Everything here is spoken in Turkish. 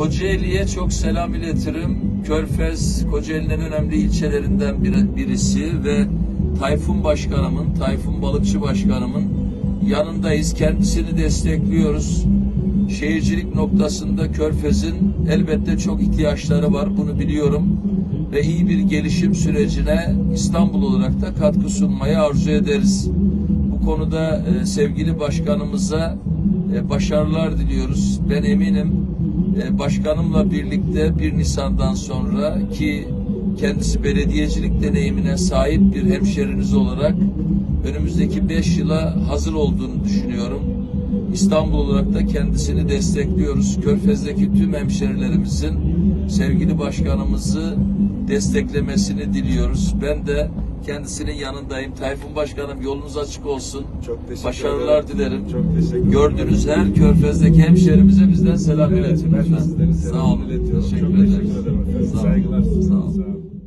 Kocaeli'ye çok selam iletirim. Körfez, Kocaeli'nin önemli ilçelerinden biri- birisi ve Tayfun Başkanımın, Tayfun Balıkçı Başkanımın yanındayız. Kendisini destekliyoruz. Şehircilik noktasında Körfez'in elbette çok ihtiyaçları var. Bunu biliyorum. Ve iyi bir gelişim sürecine İstanbul olarak da katkı sunmayı arzu ederiz. Bu konuda e, sevgili başkanımıza e, başarılar diliyoruz. Ben eminim başkanımla birlikte 1 Nisan'dan sonra ki kendisi belediyecilik deneyimine sahip bir hemşeriniz olarak önümüzdeki 5 yıla hazır olduğunu düşünüyorum. İstanbul olarak da kendisini destekliyoruz. Körfez'deki tüm hemşerilerimizin sevgili başkanımızı desteklemesini diliyoruz. Ben de kendisinin yanındayım. Tayfun Başkanım yolunuz açık olsun. Çok teşekkür Başarılar ederim. dilerim. Çok teşekkür ederim. Gördüğünüz her körfezdeki hemşerimize bizden selam Evet, iletin ben de sizlere Sağ selam olun. iletiyorum. Teşekkür Çok ederiz. teşekkür ederim efendim. Sağ olun. Saygılar. Sağ olun. Sağ olun.